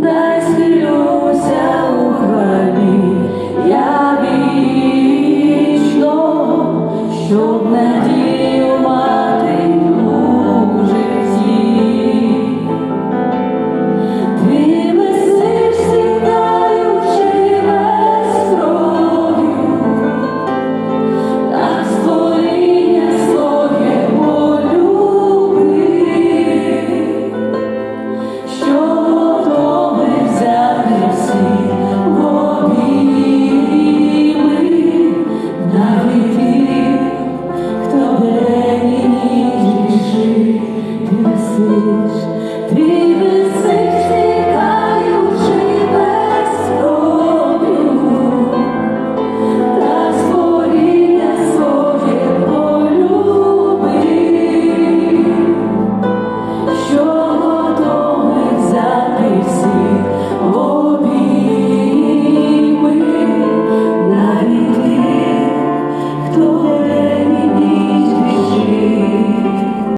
дай схилюся у я вічно, щоб надію. you.